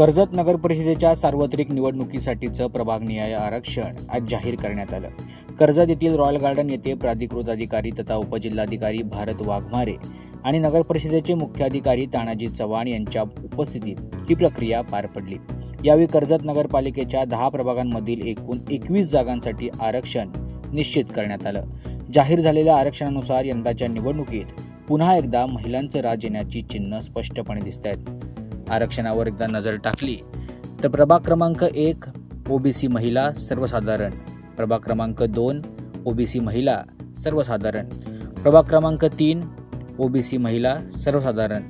कर्जत नगर परिषदेच्या सार्वत्रिक निवडणुकीसाठीचं प्रभागनिहाय आरक्षण आज जाहीर करण्यात आलं. कर्जत येथील रॉयल गार्डन येथे प्राधिकृत अधिकारी तथा उपजिल्हाधिकारी भारत वाघमारे आणि नगर परिषदेचे मुख्याधिकारी तानाजी चव्हाण यांच्या उपस्थितीत ही प्रक्रिया पार पडली. यावेळी कर्जत नगरपालिकेच्या दहा प्रभागांमधील एकूण एकवीस जागांसाठी आरक्षण निश्चित करण्यात आलं. जाहीर झालेल्या आरक्षणानुसार यंदाच्या निवडणुकीत पुन्हा एकदा महिलांचं राज येण्याची चिन्ह स्पष्टपणे दिसत आहेत आरक्षणावर एकदा नजर टाकली तर प्रभाग क्रमांक एक ओबीसी महिला सर्वसाधारण. प्रभाग क्रमांक दोन ओबीसी महिला सर्वसाधारण. प्रभाग क्रमांक तीन ओबीसी महिला सर्वसाधारण.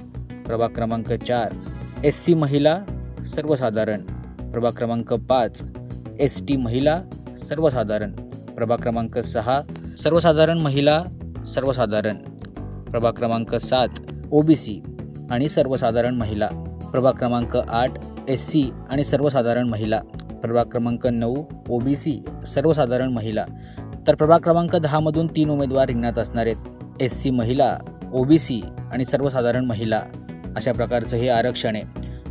प्रभाग क्रमांक चार एस सी महिला सर्वसाधारण. प्रभाग क्रमांक पाच एस टी महिला सर्वसाधारण. प्रभाग क्रमांक सहा सर्वसाधारण महिला सर्वसाधारण. प्रभाग क्रमांक सात ओबीसी आणि सर्वसाधारण महिला. प्रभाग क्रमांक आठ एस सी आणि सर्वसाधारण महिला. प्रभाग क्रमांक नऊ ओ बी सी सर्वसाधारण महिला. तर प्रभाग क्रमांक दहामधून तीन उमेदवार रिंगणात असणार आहेत एस सी महिला ओ बी सी आणि सर्वसाधारण महिला अशा प्रकारचं हे आरक्षण आहे.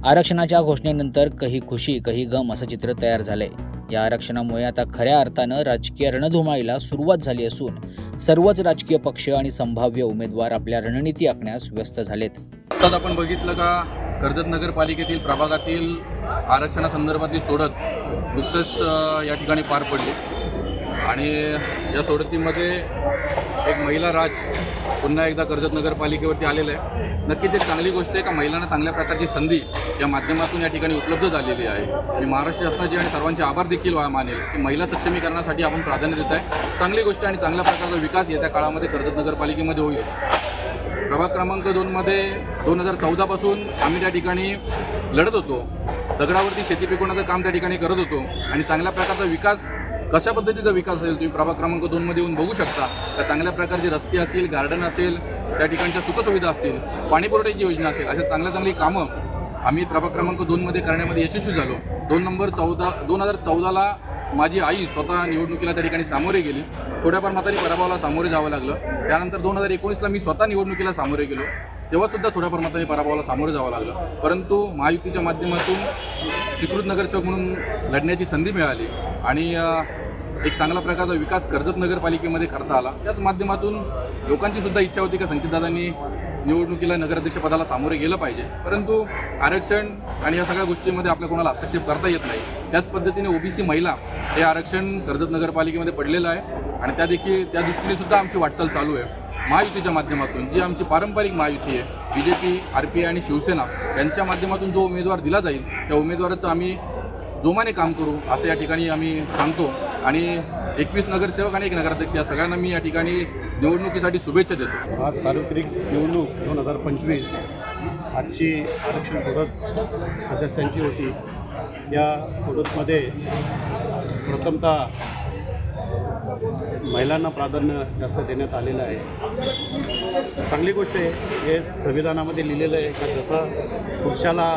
आरक्षणाच्या घोषणेनंतर कही खुशी कही गम असं चित्र तयार झालंय. या आरक्षणामुळे आता खऱ्या अर्थानं राजकीय रणधुमाळीला सुरुवात झाली असून सर्वच राजकीय पक्ष आणि संभाव्य उमेदवार आपल्या रणनीती आखण्यास व्यस्त झालेत. आपण बघितलं का कर्जत नगरपालिकेतील प्रभागातील आरक्षणासंदर्भातली सोडत नुकतंच या ठिकाणी पार पडली. आणि या सोडतीमध्ये एक महिला राज पुन्हा एकदा कर्जत नगरपालिकेवरती आलेलं आहे. नक्कीच एक चांगली गोष्ट आहे का महिलांना चांगल्या प्रकारची संधी या माध्यमातून या ठिकाणी उपलब्ध झालेली आहे. आणि महाराष्ट्र शासनाचे आणि सर्वांचे आभार देखील वा- मानेल की महिला सक्षमीकरणासाठी आपण प्राधान्य देत आहे. चांगली गोष्ट आणि चांगल्या प्रकारचा विकास येत्या काळामध्ये कर्जत नगरपालिकेमध्ये होईल. प्रभाग क्रमांक दोनमध्ये दोन हजार चौदापासून आम्ही त्या ठिकाणी लढत होतो. दगडावरती शेती पिकवण्याचं काम त्या ठिकाणी करत होतो. आणि चांगल्या प्रकारचा विकास कशा पद्धतीचा विकास असेल तुम्ही प्रभाग क्रमांक दोनमध्ये येऊन बघू शकता. त्या चांगल्या प्रकारचे रस्ते असेल गार्डन असेल त्या ठिकाणच्या सुखसुविधा असतील पाणीपुरवठ्याची योजना असेल अशा चांगल्या चांगली कामं आम्ही प्रभाग क्रमांक दोनमध्ये करण्यामध्ये यशस्वी झालो. दोन नंबर चौदा दोन हजार चौदाला माझी आई स्वतः निवडणुकीला त्या ठिकाणी सामोरे गेली. थोड्याफार म्हातारी पराभवाला सामोरे जावं लागलं. त्यानंतर दोन हजार एकोणीसला मी स्वतः निवडणुकीला सामोरे गेलो. तेव्हासुद्धा थोड्याफार मात्र पराभवाला सामोरे जावं लागलं. परंतु महायुतीच्या माध्यमातून स्वीकृत नगरसेवक म्हणून लढण्याची संधी मिळाली आणि एक चांगला प्रकारचा विकास कर्जत नगरपालिकेमध्ये करता आला. त्याच माध्यमातून लोकांची सुद्धा इच्छा होती का संकेतदादांनी निवडणुकीला नगराध्यक्षपदाला सामोरे गेलं पाहिजे. परंतु आरक्षण आणि या सगळ्या गोष्टीमध्ये आपल्या कोणाला हस्तक्षेप करता येत नाही. त्याच पद्धतीने ओबीसी महिला हे आरक्षण कर्जत नगरपालिकेमध्ये पडलेलं आहे आणि त्या देखील त्या दृष्टीने सुद्धा आमची वाटचाल चालू आहे. महायुतीच्या माध्यमातून जी आमची पारंपरिक महायुती आहे B J P R P I आणि शिवसेना यांच्या माध्यमातून जो उमेदवार दिला जाईल त्या उमेदवाराचं आम्ही जोमाने काम करू असं या ठिकाणी आम्ही सांगतो. आणि एकवीस नगरसेवक आणि एक नगराध्यक्ष या सगळ्यांना मी या ठिकाणी निवडणुकीसाठी शुभेच्छा देतो. आज सार्वत्रिक निवडणूक दोन हजार पंचवीस आजची आरक्षण सोडत सदस्यांची होती. या सोडतमध्ये प्रथमतः महिलांना प्राधान्य जास्त देण्यात आलेलं आहे. चांगली गोष्ट आहे हे संविधानामध्ये लिहिलेलं आहे का जसं पुरुषाला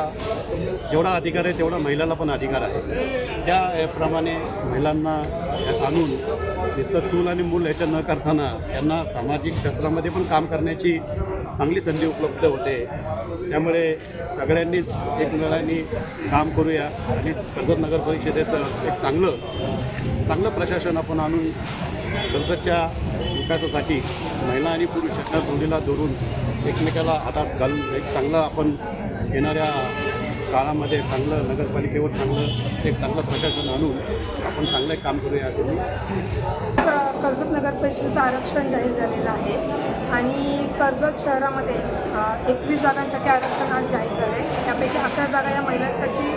जेवढा अधिकार आहे तेवढा महिलाला पण अधिकार आहे. त्याप्रमाणे महिलांना यात आणून नुसतं चूल आणि मूल ह्याच्या न करताना त्यांना सामाजिक क्षेत्रामध्ये पण काम करण्याची चांगली संधी उपलब्ध होते. त्यामुळे सगळ्यांनीच एकमेकांनी काम करूया आणि कर्जत नगर परिषदेचं एक चांगलं चांगलं प्रशासन आपण आणून कर्जतच्या विकासासाठी महिला आणि पुरुष यांना जोडीला धरून एकमेकाला हातात घालून एक चांगलं आपण येणाऱ्या काळामध्ये चांगलं नगरपालिकेवर चांगलं एक चांगलं प्रशासन आणून आपण चांगलं काम करूया. असं मी कर्जत नगर परिषदेचं आरक्षण जाहीर झालेलं आहे. आणि कर्जत शहरामध्ये एकवीस जागांसाठी आरक्षण आज जाहीर झालं आहे त्यापैकी अकरा जागा या महिलांसाठी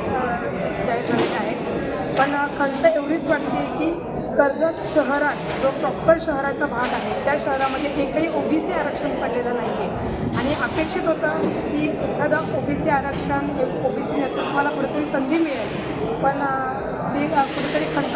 जाहीर झालेल्या आहेत. पण खंत एवढीच वाटते की कर्जत शहरात जो प्रॉपर शहराचा भाग आहे त्या शहरामध्ये एकही सी आरक्षण पडलेलं नाही आहे आणि अपेक्षित होतं की एखादं सी आरक्षण ओ बी सी नेतृत्वाला कुठेतरी संधी मिळेल. पण ते कुठेतरी खंत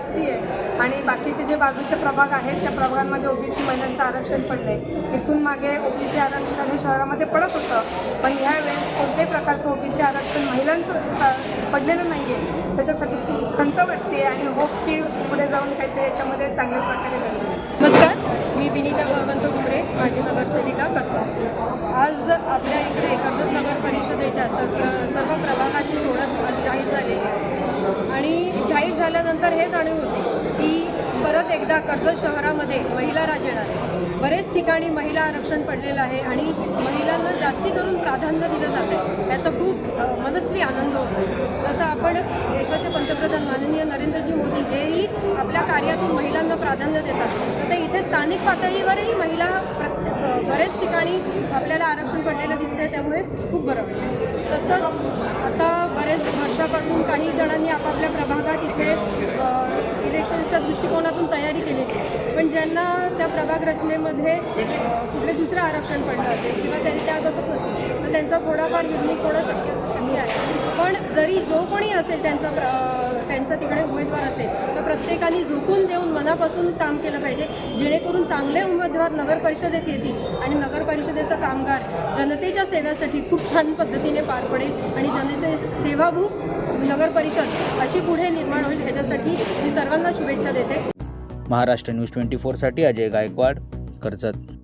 मनाला आहे आणि बाकीचे जे बाजूचे प्रभाग आहेत त्या प्रभागांमध्ये ओबीसी महिलांचं आरक्षण पडलं आहे इथून मागे ओबीसी आरक्षण हे शहरामध्ये पडत होतं. पण ह्यावेळेस कोणत्याही प्रकारचं ओबीसी आरक्षण महिलांचं पडलेलं नाही आहे त्याच्यासाठी खूप खंत वाटते आणि होप की पुढे जाऊन काहीतरी याच्यामध्ये चांगल्या प्रकारे घडेल नमस्कार. मी विनीता बळवंत कुमरे माजी नगरसेविका करतो आज आपल्या इकडे कर्जत नगर परिषदेच्या सर्व सर्व प्रभागाची सोडत जाहीर झालेली आहे. आणि जाहीर झाल्यानंतर हे जाणीव होती की परत एकदा कर्जत शहरामध्ये महिला राज येणार आहे. बरेच ठिकाणी महिला आरक्षण पडलेलं आहे आणि महिलांना जास्ती करून प्राधान्य दिलं जात आहे. याचा खूप मनस्वी आनंद होतो. जसं आपण देशाचे पंतप्रधान माननीय नरेंद्रजी मोदी हेही आपल्या कार्यातून महिलांना प्राधान्य देतात. तर ते इथे स्थानिक पातळीवरही महिला बरेच ठिकाणी आपल्याला आरक्षण पडलेलं दिसतंय त्यामुळे खूप बरं वाटतं. तसंच आता वर्षापासून काही जणांनी आपापल्या प्रभागात इथे इलेक्शनच्या दृष्टिकोनातून तयारी केलेली आहे. पण ज्यांना त्या प्रभाग रचनेमध्ये कुठले दुसरं आरक्षण पडलं असेल किंवा त्यांनी त्या बसत नसेल तर त्यांचा थोडाफार निर्णय होणं शक्य शक्य आहे. पण जरी जो कोणी असेल त्यांचा प्र त्यांचा तिकडे उमेदवार असेल तर प्रत्येकाने झोकून देऊन मनापासून काम केलं पाहिजे. जेणेकरून चांगले उमेदवार नगर परिषदेत येतील आणि नगर परिषदेचा कामगार जनतेच्या सेवेसाठी खूप छान पद्धतीने पार पडेल आणि जनते सेवाभूक नगर परिषद अशी पुढे निर्माण होईल ह्याच्यासाठी मी सर्वांना शुभेच्छा देते. महाराष्ट्र न्यूज ट्वेंटी फोरसाठी अजय गायकवाड कर्जत.